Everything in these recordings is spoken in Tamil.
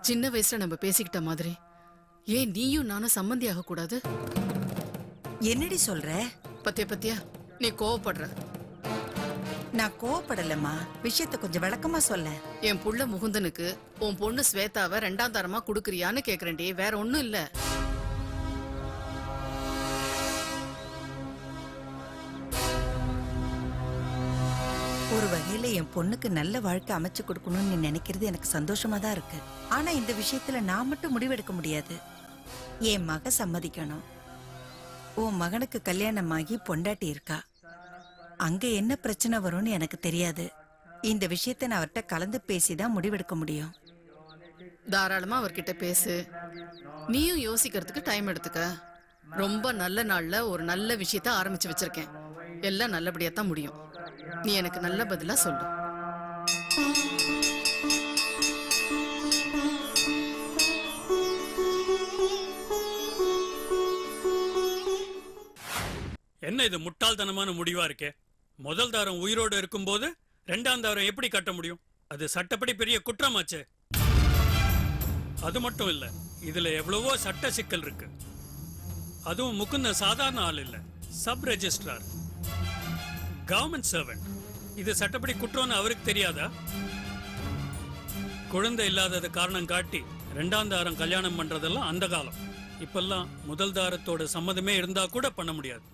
சின்ன வயசுல நம்ம பேசிக்கிட்ட மாதிரி. ஏன் நீயும் நானும் சம்மந்தி ஆக கூடாது என்னடி சொல்ற? பத்தியா பத்தியா நீ கோவப்படுற. நான் கோவப்படலம்மா. விஷயத்த கொஞ்சம் விளக்கமா சொல்ல என் புள்ள முகுந்தனுக்கு உன் பொண்ணு ஸ்வேதாவை ரெண்டாம் தரமா குடுக்குறியான்னு கேக்குறேன்டி. வேற ஒண்ணும் இல்ல. வகையில என் பொண்ணுக்கு நல்ல வாழ்க்கை அமைச்சு கொடுக்கணும்னு நீ நினைக்கிறது எனக்கு சந்தோஷமா தான் இருக்கு. ஆனா இந்த விஷயத்துல நான் மட்டும் முடிவெடுக்க முடியாது. என் மக சம்மதிக்கணும். உன் மகனுக்கு கல்யாணமாகி பொண்டாட்டி இருக்கா? அங்க என்ன பிரச்சனை வரும்னு எனக்கு தெரியாது. இந்த விஷயத்த நான் அவர்கிட்ட கலந்து பேசிதான் முடிவெடுக்க முடியும். தாராளமா அவர்கிட்ட பேசு. நீயும் யோசிக்கிறதுக்கு டைம் எடுத்துக்க. ரொம்ப நல்ல நாள்ல ஒரு நல்ல விஷயத்த ஆரம்பிச்சு வச்சிருக்கேன். எல்லாம் நல்லபடியா தான் முடியும். நீ எனக்கு நல்ல பதிலா சொல்லு. என்ன இது முட்டாள்தனமான முடிவா இருக்கே? முதல் தாரம் உயிரோடு இருக்கும்போது ரெண்டாம் தாரம் எப்படி கட்ட முடியும்? அது சட்டப்படி பெரிய குற்றமாச்சே. அது மட்டும் இல்ல இதுல எவ்வளவோ சட்ட சிக்கல் இருக்கு. அதுவும் முக்குந்த சாதாரண ஆள் இல்ல சப் ரெஜிஸ்ட்ரார். கவர்மெண்ட் சர்வெண்ட் இது சட்டப்படி குற்றம்னு அவருக்கு தெரியாதா? குழந்தை இல்லாதது காரணம் காட்டி ரெண்டாம் தாரம் கல்யாணம் பண்றதெல்லாம் அந்த காலம். இப்பெல்லாம் முதல் தாரத்தோட சம்மதமே இருந்தா கூட பண்ண முடியாது.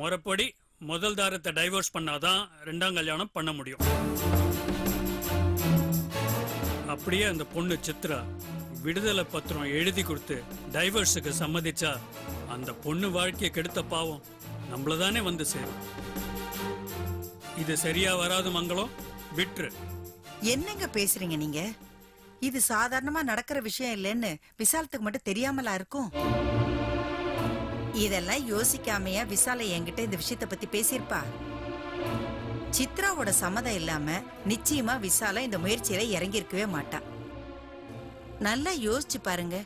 முறைப்படி முதல் தாரத்தை டைவர்ஸ் பண்ணாதான் ரெண்டாம் கல்யாணம் பண்ண முடியும். அப்படியே அந்த பொண்ணு சித்ரா விடுதலை பத்திரம் எழுதி கொடுத்து டைவர்ஸுக்கு சம்மதிச்சா அந்த பொண்ணு வாழ்க்கையை கெடுத்த பாவம் நம்மளதானே வந்து சேரும். இது சரியா வராது மங்களம். விட்டுரு என்னங்க பேசுறீங்க நீங்க? இது சாதாரணமா நடக்கிற விஷயம் இல்லைன்னு விசாலத்துக்கு மட்டும் தெரியாமலா இருக்கும்? இதெல்லாம் யோசிக்காமையா விசால என்கிட்ட இந்த விஷயத்த பத்தி பேசியிருப்பா. சித்ராவோட சம்மதம் இல்லாம நிச்சயமா விசால இந்த முயற்சியில இறங்கியிருக்கவே மாட்டா. நல்லா யோசிச்சு பாருங்க.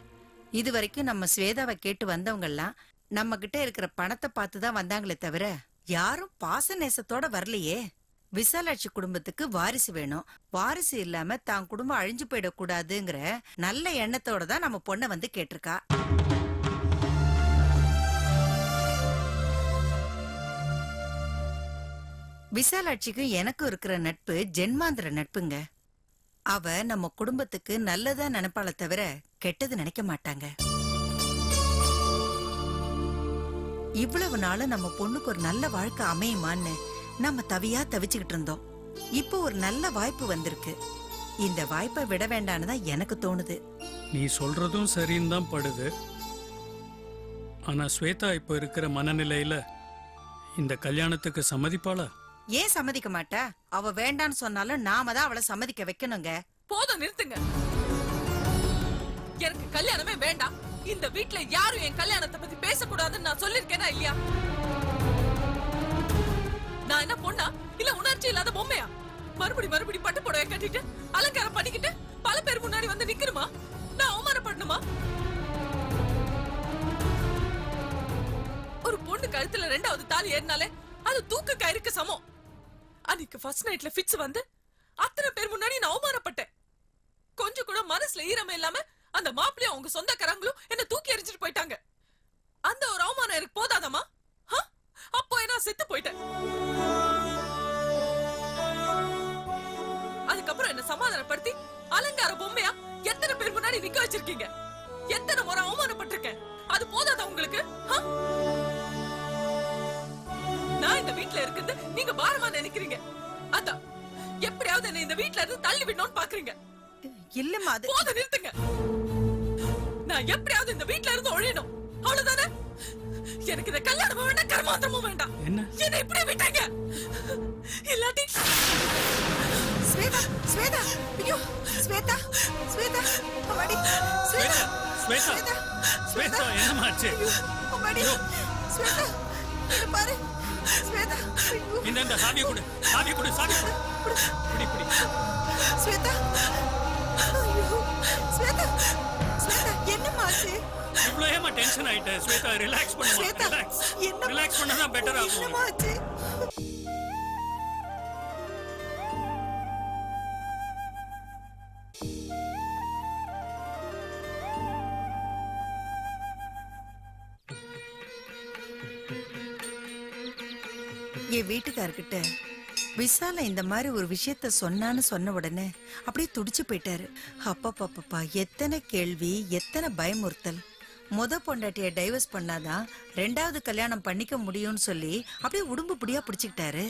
இது வரைக்கும் நம்ம ஸ்வேதாவை கேட்டு வந்தவங்கெல்லாம் நம்ம கிட்ட இருக்கிற பணத்தை பார்த்து தான் வந்தாங்களே தவிர யாரும் பாச நேசத்தோட வரலையே. விசாலாட்சி குடும்பத்துக்கு வாரிசு வேணும். வாரிசு இல்லாம தான் குடும்பம் அழிஞ்சு போயிடக்கூடாதுங்கிற நல்ல எண்ணத்தோட தான் நம்ம பொண்ணை வந்து கேட்டிருக்கா. விசாலாட்சிக்கும் எனக்கும் இருக்கிற நட்பு ஜென்மாந்திர நட்புங்க. அவ நம்ம குடும்பத்துக்கு நல்லதா நினைப்பாள தவிர கெட்டது நினைக்க மாட்டாங்க. இவ்வளவு நாளும் நம்ம பொண்ணுக்கு ஒரு நல்ல வாழ்க்கை அமையுமான்னு நம்ம தவியா தவிச்சுக்கிட்டு இருந்தோம். இப்போ ஒரு நல்ல வாய்ப்பு வந்திருக்கு. இந்த வாய்ப்பை விட வேண்டான்னு தான் எனக்கு தோணுது. நீ சொல்றதும் சரின்னு தான் படுது. ஆனா ஸ்வேதா இப்ப இருக்கிற மனநிலையில இந்த கல்யாணத்துக்கு சம்மதிப்பாளா? ஏன் சம்மதிக்க மாட்டா? அவ வேண்டான்னு சொன்னாலும் நாம தான் அவளை சம்மதிக்க வைக்கணுங்க. போதும் நிறுத்துங்க. எனக்கு கல்யாணமே வேண்டாம். இந்த வீட்ல யாரும் என் கல்யாணத்தை பத்தி நான் சொல்லிருக்கேனா இல்லையா? நான் என்ன பொண்ணா? இல்ல உணர்ச்சி இல்லாத பொம்மையா? மறுபடி மறுபடி பட்டு புடவை கட்டிட்டு அலங்காரம் பண்ணிக்கிட்டு பல பேர் முன்னாடி வந்து நிக்கணுமா? நான் அவமானப்படணுமா? ஒரு பொண்ணு கழுத்துல ரெண்டாவது தாலி ஏறினாலே அது தூக்கு கயிறுக்கு சமம். அன்னைக்கு ஃபர்ஸ்ட் நைட்ல ஃபிட்ஸ் வந்து அத்தனை பேர் முன்னாடி நான் அவமானப்பட்டேன். கொஞ்சம் கூட மனசுல ஈரமே இல்லாம அந்த மாப்பிள்ளையும் அவங்க சொந்தக்காரங்களும் என்ன தூக்கி எரிஞ்சிட்டு போயிட்டாங்க. அந்த ஒரு அவமானம் எனக்கு போதாதம்மா? ஹ? அப்போ நான் செத்து போயிட்டேன். அதுக்கப்புறம் என்ன சமாதானப்படுத்தி அலங்கார பொம்மையா எத்தனை பேர் முன்னாடி நிக்க வச்சிருக்கீங்க? எத்தனை முறை அவமானப்பட்டிருக்கேன்? அது போதாதா உங்களுக்கு? ஹ? நான் இந்த வீட்ல இருக்குது நீங்க பாரமா நினைக்கிறீங்க. அதான். எப்படியாவது என்ன இந்த வீட்ல இருந்து தள்ளி விடணும்னு பாக்குறீங்க. இல்லம்மா அது போத நிறுத்துங்க. நான் எப்படியாவது இந்த வீட்ல இருந்து ஒழியணும். அவ்வளவுதானே? எனக்கு இந்த கல்யாணமும் வேண்டாம் கர்மாந்திரமும் வேண்டாம். என்ன? என்ன இப்படி விட்டாங்க. இல்லாட்டி ஸ்வேதா ஸ்வேதா ஐயோ ஸ்வேதா ஸ்வேதா அம்மாடி ஸ்வேதா ஸ்வேதா ஸ்வேதா என்னமாச்சு? அம்மாடி ஸ்வேதா பாரு. ஸ்வேதா இந்த இந்த சாவி கொடு சாவி கொடு சாவி கொடு. இப்படி இப்படி ஸ்வேதா ஐயோ ஸ்வேதா ஸ்வேதா என்னம்மா ஆச்சு இவ்வளோ ஏமா டென்ஷன் ஆயிட்டேன். ஸ்வேதா ரிலாக்ஸ் பண்ணுமா? ரிலாக்ஸ் ரிலாக்ஸ் பண்ணா பெட்டர் ஆகும். என் வீட்டுக்காரர்கிட்ட விசால இந்த மாதிரி ஒரு விஷயத்த சொன்னான்னு சொன்ன உடனே அப்படியே துடிச்சு போயிட்டாரு. அப்பா எத்தனை கேள்வி எத்தனை பயமுறுத்தல். முத பொண்டாட்டிய டைவர்ஸ் பண்ணாதான் ரெண்டாவது கல்யாணம் பண்ணிக்க முடியும்னு சொல்லி அப்படியே உடும்பு புடியா பிடிச்சுக்கிட்டாரு.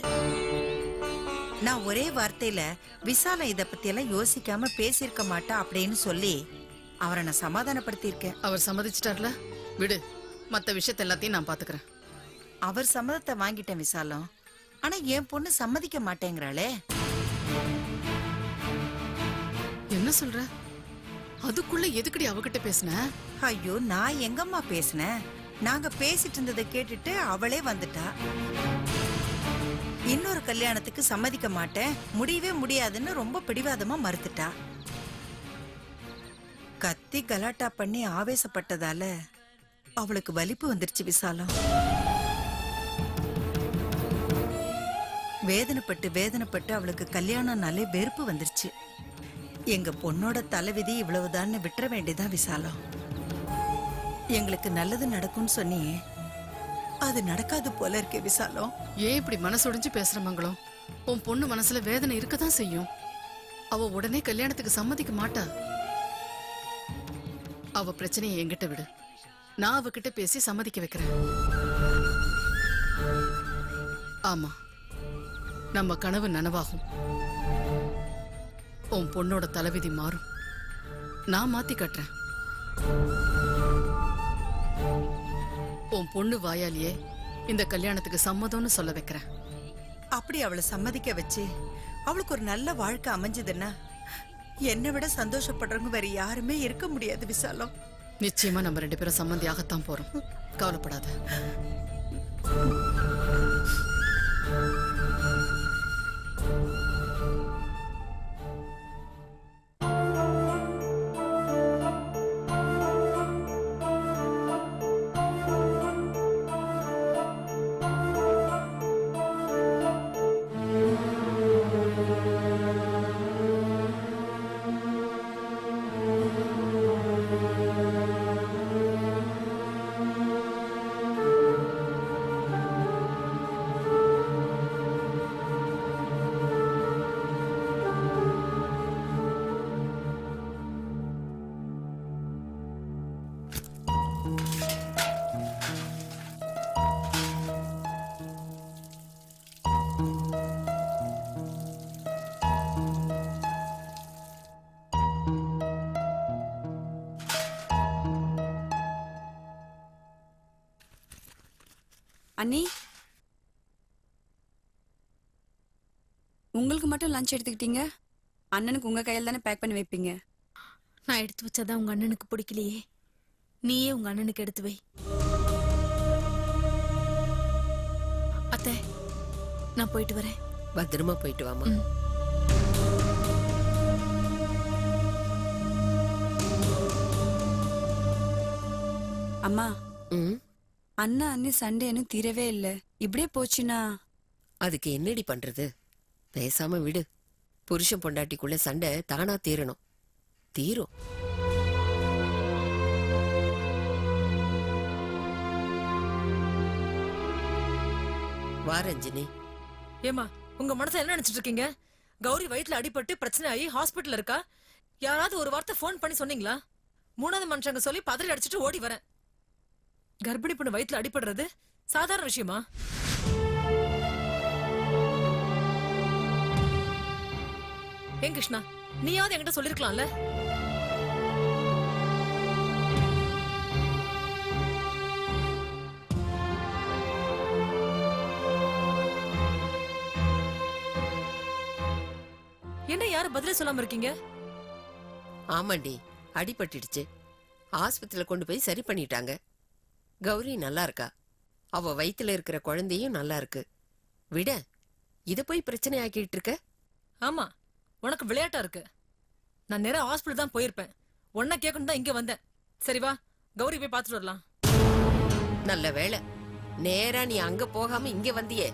நான் ஒரே வார்த்தையில விசால இத பத்தி எல்லாம் யோசிக்காம பேசியிருக்க மாட்டா அப்படின்னு சொல்லி அவரை நான் சமாதானப்படுத்தியிருக்கேன். அவர் சம்மதிச்சிட்டார்ல? விடு. மத்த விஷயத்த எல்லாத்தையும் நான் பாத்துக்கிறேன். அவர் சம்மதத்தை வாங்கிட்டேன் விசாலம் ஆனா என் பொண்ணு சம்மதிக்க மாட்டேங்கிறாளே. என்ன சொல்ற? அதுக்குள்ள எதுக்குடி அவகிட்ட பேசுன? ஐயோ நான் எங்கம்மா பேசினேன் நாங்க பேசிட்டு இருந்ததை கேட்டுட்டு அவளே வந்துட்டா. இன்னொரு கல்யாணத்துக்கு சம்மதிக்க மாட்டேன். முடியவே முடியாதுன்னு ரொம்ப பிடிவாதமா மறுத்துட்டா. கத்தி கலாட்டா பண்ணி ஆவேசப்பட்டதால அவளுக்கு வலிப்பு வந்துருச்சு விசாலம். வேதனைப்பட்டு வேதனைப்பட்டு அவளுக்கு கல்யாணம்னாலே வெறுப்பு வந்துருச்சு. எங்க பொண்ணோட தலைவிதி இவ்வளவுதான்னு விட்டுற வேண்டியதான் விசாலம். எங்களுக்கு நல்லது நடக்கும்னு சொன்னியே. அது நடக்காது போல இருக்கே விசாலம். ஏன் இப்படி மனசொடிஞ்சு பேசுற மங்களம்? உன் பொண்ணு மனசுல வேதனை இருக்கதான் செய்யும். அவ உடனே கல்யாணத்துக்கு சம்மதிக்க மாட்டா. அவ பிரச்சனையை என்கிட்ட விடு. நான் அவகிட்ட பேசி சம்மதிக்க வைக்கிறேன். ஆமா. நம்ம கனவு நனவாகும். உன் பொண்ணோட தலைவிதி மாறும். நான் மாத்தி கட்டுறேன். உன் பொண்ணு வாயாலேயே இந்த கல்யாணத்துக்கு சம்மதம்னு சொல்ல வைக்கிறேன். அப்படி அவளை சம்மதிக்க வச்சு அவளுக்கு ஒரு நல்ல வாழ்க்கை அமைஞ்சதுன்னா என்னை விட சந்தோஷப்படுறவங்க வேற யாருமே இருக்க முடியாது விசாலம். நிச்சயமா நம்ம ரெண்டு பேரும் சம்மந்தியாகத்தான் போறோம். கவலைப்படாத. அண்ணி? உங்களுக்கு மட்டும் லஞ்ச் எடுத்துக்கிட்டீங்க? அண்ணனுக்கு உங்க கையில் தானே பேக் பண்ணி வைப்பீங்க? நான் எடுத்து வச்சாதான் உங்க அண்ணனுக்கு பிடிக்கலையே. நீயே உங்க அண்ணனுக்கு எடுத்து வை. அத்தை நான் போயிட்டு வரேன். பத்திரமா போயிட்டு வாமா. அம்மா. ம்? அண்ணா அண்ணி சண்டே இன்னும் தீரவே இல்ல. இப்படியே போச்சுன்னா அதுக்கு என்னடி பண்றது? பேசாம விடு. புருஷன் பொண்டாட்டிக்குள்ள சண்டை தானா தீரணும். தீரும். வா ரஞ்சினி. ஏமா உங்க மனசுல என்ன நினைச்சிட்டு இருக்கீங்க? கௌரி வயித்துல அடிபட்டு பிரச்சனை ஆகி ஹாஸ்பிட்டல் இருக்கா? யாராவது ஒரு வார்த்தை ஃபோன் பண்ணி சொன்னீங்களா? மூணாவது மனுஷங்க சொல்லி பதறி அடிச்சிட்டு ஓடி வரேன். கர்ப்பிணி பொண்ணு வயிற்றுல அடிபடுறது சாதாரண விஷயமா? ஏன் கிருஷ்ணா நீயாவது என்கிட்ட சொல்லிருக்கலாம்ல? என்ன யாரும் பதிலே சொல்லாம இருக்கீங்க? ஆமாண்டி அடிபட்டுடுச்சு. ஆஸ்பத்திரியில கொண்டு போய் சரி பண்ணிட்டாங்க. கௌரி நல்லா இருக்கா? அவ வயித்துல இருக்கிற குழந்தையும் நல்லா இருக்கு. விட இத போய் பிரச்சனை ஆக்கிட்டு இருக்க? ஆமா உனக்கு விளையாட்டா இருக்கு. நான் நேரா ஹாஸ்பிடல் தான் போயிருப்பேன். உன்ன கேட்கணும் தான் இங்க வந்தேன். சரி வா கௌரி போய் பார்த்துட்டு வரலாம். நல்ல வேளை. நேரா நீ அங்க போகாம இங்க வந்தியே.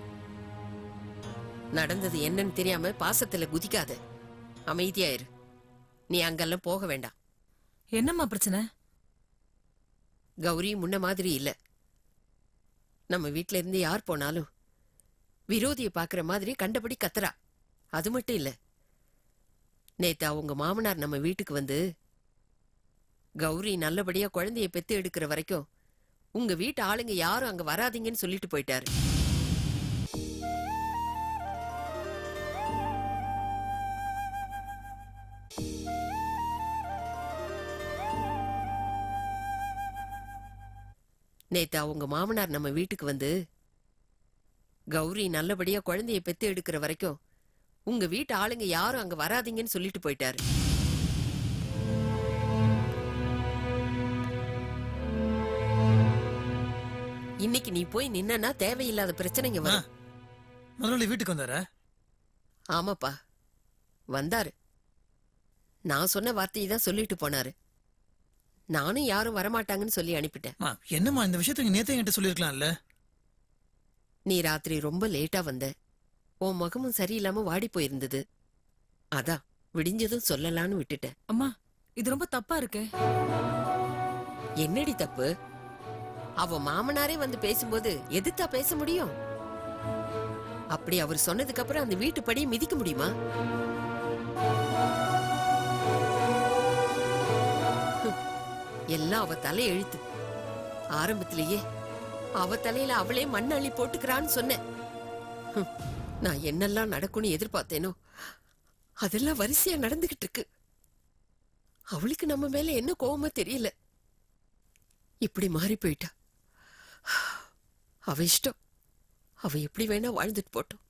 நடந்தது என்னன்னு தெரியாம பாசத்துல குதிக்காத. அமைதியாயிரு நீ அங்கெல்லாம் போக வேண்டாம். என்னம்மா பிரச்சனை? கௌரி முன்ன மாதிரி இல்ல. நம்ம வீட்ல இருந்து யார் போனாலும் விரோதியை பாக்குற மாதிரி கண்டபடி கத்துறா. அது மட்டும் இல்ல. நேத்து அவங்க மாமனார் நம்ம வீட்டுக்கு வந்து கௌரி நல்லபடியா குழந்தைய பெத்து எடுக்கிற வரைக்கும் உங்க வீட்டு ஆளுங்க யாரும் அங்க வராதீங்கன்னு சொல்லிட்டு போயிட்டாரு. நேத்து அவங்க மாமனார் நம்ம வீட்டுக்கு வந்து கௌரி நல்லபடியா குழந்தைய பெத்து எடுக்கிற வரைக்கும் உங்க வீட்டு ஆளுங்க யாரும் அங்க வராதீங்கன்னு சொல்லிட்டு போயிட்டாரு. இன்னைக்கு நீ போய் நின்னா தேவையில்லாத பிரச்சனைங்க வரும். முதலாளி வீட்டுக்கு வந்தாரா? ஆமாப்பா வந்தாரு. நான் சொன்ன வார்த்தையை தான் சொல்லிட்டு போனாரு. நானும் யாரும் வரமாட்டாங்கன்னு சொல்லி அனுப்பிட்டேன். என்னம்மா இந்த விஷயத்துக்கு நேத்தே என்கிட்ட சொல்லிருக்கலாம்ல நீ ராத்திரி ரொம்ப லேட்டா வந்த. உன் முகமும் சரியில்லாம வாடி போயிருந்தது. அதான் விடிஞ்சதும் சொல்லலான்னு விட்டுட்டேன். அம்மா இது ரொம்ப தப்பா இருக்கே. என்னடி தப்பு? அவ மாமனாரே வந்து பேசும்போது எதிர்த்தா பேச முடியும்? அப்படி அவர் சொன்னதுக்கு அப்புறம் அந்த வீட்டு படியை மிதிக்க முடியுமா? எல்லாம் அவ தலை எழுத்து. ஆரம்பத்திலேயே அவ தலையில அவளே மண் அள்ளி போட்டுக்கிறான்னு சொன்னேன். நான் என்னெல்லாம் நடக்கும்னு எதிர்பார்த்தேனோ அதெல்லாம் வரிசையா நடந்துகிட்டு இருக்கு அவளுக்கு நம்ம மேல என்ன கோபமா தெரியல. இப்படி மாறி போயிட்டா. அவ இஷ்டம். அவ எப்படி வேணா வாழ்ந்துட்டு போட்டோம்.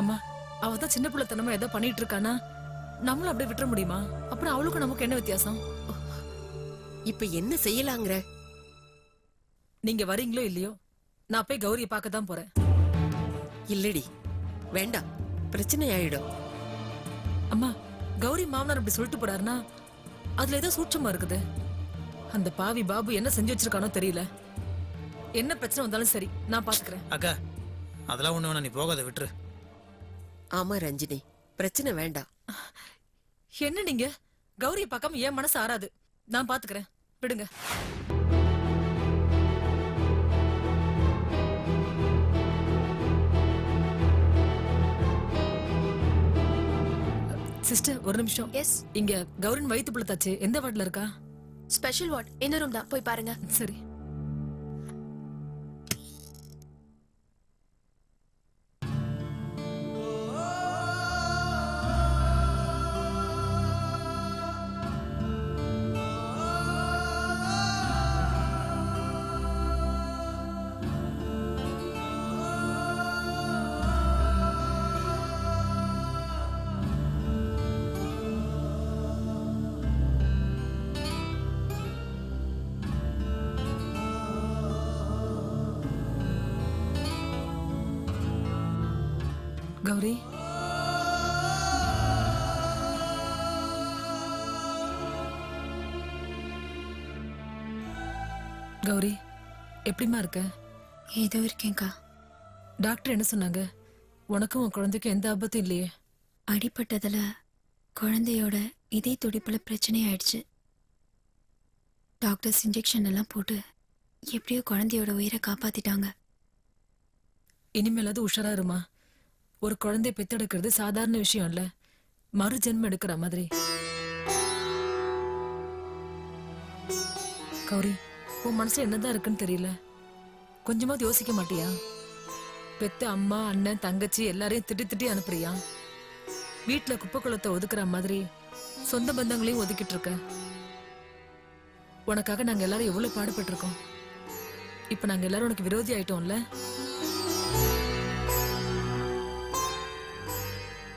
அம்மா அவ தான் சின்ன பிள்ளைத்தனமா ஏதோ பண்ணிட்டு இருக்கானா? நம்மளும் அப்படியே விட்டுற முடியுமா? அப்புறம் அவளுக்கும் நமக்கு என்ன வித்தியாசம்? இப்ப என்ன செய்யலாங்கிற? நீங்க வரீங்களோ இல்லையோ நான் போய் கௌரியை பார்க்க தான் போறேன். இல்லடி வேண்டாம் பிரச்சனை ஆயிடும் அம்மா கௌரி மாமனார் இப்படி சொல்லிட்டு போறாருன்னா அதுல ஏதோ சூட்சமா இருக்குது. அந்த பாவி பாபு என்ன செஞ்சு வச்சிருக்கானோ தெரியல. என்ன பிரச்சனை வந்தாலும் சரி நான் பாத்துக்கிறேன். அக்கா அதெல்லாம் ஒண்ணு வேணா நீ போகாத விட்டுரு. ஆமா ரஞ்சினி பிரச்சனை வேண்டாம். என்ன நீங்க? கௌரியை பார்க்காம என் மனசு ஆறாது. நான் பாத்துக்கிறேன். விடுங்க. சிஸ்டர் ஒரு நிமிஷம். எஸ் இங்க கௌரின் வயித்து பிள்ளத்தாச்சு எந்த வார்டுல இருக்கா? ஸ்பெஷல் வார்ட் இந்த ரூம் தான். போய் பாருங்க. சரி. கௌரி. கௌரி எப்படிம்மா இருக்க? ஏதோ இருக்கேன்க்கா. டாக்டர் என்ன சொன்னாங்க? உனக்கும் உன் குழந்தைக்கும் எந்த ஆபத்தும் இல்லையே. அடிபட்டதுல குழந்தையோட இதே துடிப்புல பிரச்சனை ஆயிடுச்சு. டாக்டர்ஸ் இன்ஜெக்ஷன் எல்லாம் போட்டு எப்படியோ குழந்தையோட உயிரை காப்பாத்திட்டாங்க. இனிமேலாவது உஷாரா இருமா? ஒரு குழந்தைய பெத்தெடுக்கிறது சாதாரண விஷயம் இல்ல மறு ஜென்மம் எடுக்கிற மாதிரி. கௌரி உன் மனசுல என்னதான் இருக்குன்னு தெரியல. கொஞ்சமாவது யோசிக்க மாட்டியா? பெத்த அம்மா அண்ணன் தங்கச்சி எல்லாரையும் திட்டி திட்டி அனுப்புறியா? வீட்டுல குப்பை குளத்தை ஒதுக்குற மாதிரி சொந்த பந்தங்களையும் ஒதுக்கிட்டு இருக்க. உனக்காக நாங்க எல்லாரும் எவ்வளவு பாடுபட்டிருக்கோம். இப்ப நாங்க எல்லாரும் உனக்கு விரோதி ஆயிட்டோம்ல?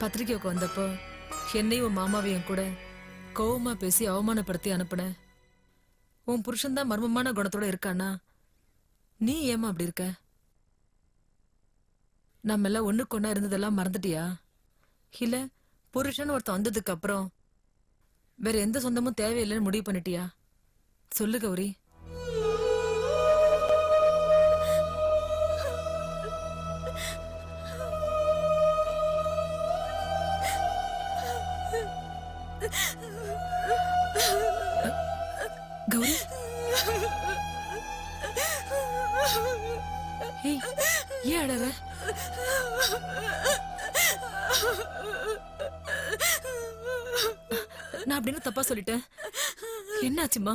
பத்திரிக்கைக்கு வந்தப்போ என்னையும் உன் மாமாவையும் கூட கோவமா பேசி அவமானப்படுத்தி அனுப்புன. உன் புருஷன்தான் மர்மமான குணத்தோட இருக்கானா நீ ஏமா அப்படி இருக்க? நம்ம எல்லாம் ஒண்ணுக்கு ஒண்ணா இருந்ததெல்லாம் மறந்துட்டியா? இல்ல புருஷன் ஒருத்தன் வந்ததுக்கு அப்புறம் வேற எந்த சொந்தமும் தேவையில்லைன்னு முடிவு பண்ணிட்டியா? சொல்லு கௌரி. கௌரி? ஏய் ஏன் அழற? நான் அப்படின்னு தப்பா சொல்லிட்டேன்? என்னாச்சுமா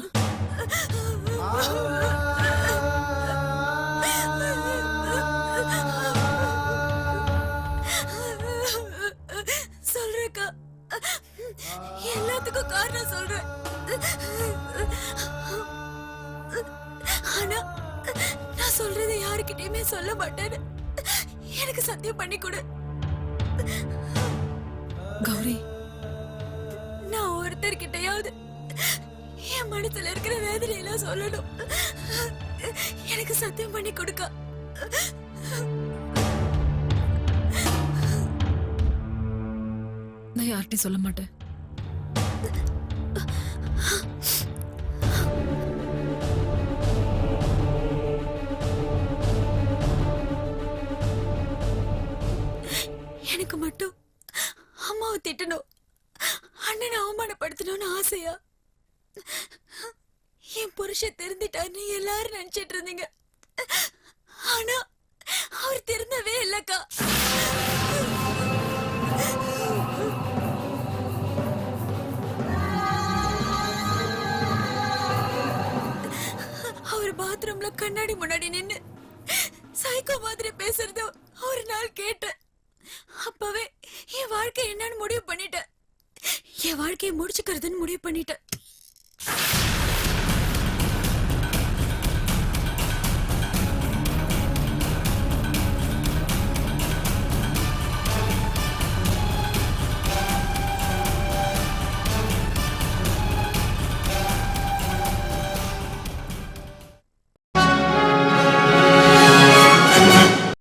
எல்லாத்துக்கும் காரணம் சொல்றேன். ஆனா நான் சொல்றத யாருக்கிட்டயுமே சொல்ல மாட்டேன்னு எனக்கு சத்தியம் பண்ணி கொடு. கௌரி நான் ஒருத்தர்கிட்டயாவது என் மனசுல இருக்கிற வேதனையெல்லாம் சொல்லணும். எனக்கு சத்தியம் பண்ணி கொடுக்க. நான் யார்கிட்டையும் சொல்ல மாட்டேன். எனக்கு மட்டும் அம்மாவை திட்டணும். அண்ணனை அவமானப்படுத்தணும்னு ஆசையா? என் புருஷன் தெரிஞ்சிட்டாருன்னு எல்லாரும் நினைச்சிட்டு இருந்தீங்க. ஆனா அவர் திறந்தவே இல்லக்கா. பாத்ரூம்ல கண்ணாடி முன்னாடி நின்னு சைக்கோ மாதிரி பேசுறத ஒரு நாள் கேட்டேன். அப்பவே என் வாழ்க்கை என்னன்னு முடிவு பண்ணிட்டேன். என் வாழ்க்கையை முடிச்சுக்கிறதுன்னு முடிவு பண்ணிட்டேன்.